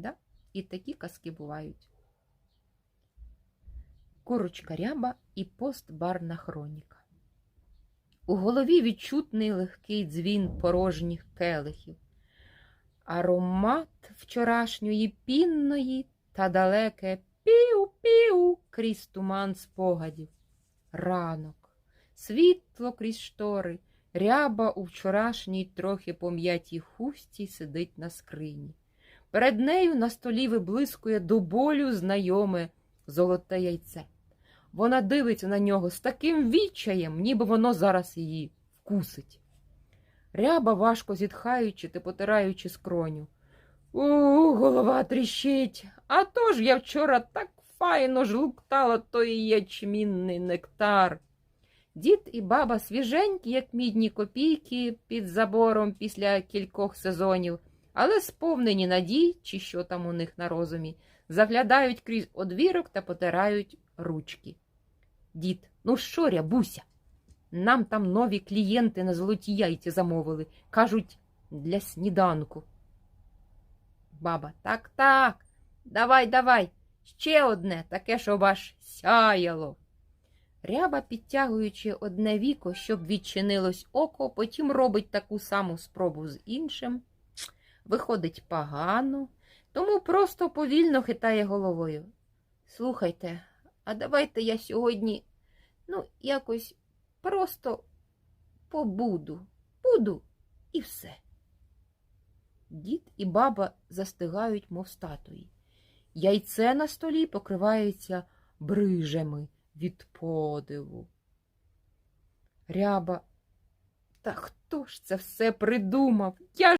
Да, і такі казки бувають. Курочка ряба і постбарна хроніка. У голові відчутний легкий дзвін порожніх келихів, аромат вчорашньої пінної та далеке піу-піу крізь туман спогадів. Ранок, світло крізь штори, ряба у вчорашній трохи пом'ятій хусті сидить на скрині. Перед нею на столі виблискує до болю знайоме золоте яйце. Вона дивиться на нього з таким відчаєм, ніби воно зараз її вкусить. Ряба, важко зітхаючи та потираючи скроню. У, голова тріщить. А то ж я вчора так файно жлуктала той ячмінний нектар. Дід і баба свіженькі, як мідні копійки під забором після кількох сезонів, але сповнені надій, чи що там у них на розумі, заглядають крізь одвірок та потирають ручки. Дід, ну що, рябуся? Нам там нові клієнти на золоті яйця замовили. Кажуть, для сніданку. Баба, так, так, давай, давай, ще одне, таке, щоб аж сяяло. Ряба, підтягуючи одне віко, щоб відчинилось око, потім робить таку саму спробу з іншим. Виходить погано, тому просто повільно хитає головою. Слухайте, а давайте я сьогодні, ну, якось просто побуду, буду і все. Дід і баба застигають, мов статуї. Яйце на столі покривається брижами від подиву. Ряба, та хто ж це все придумав? Я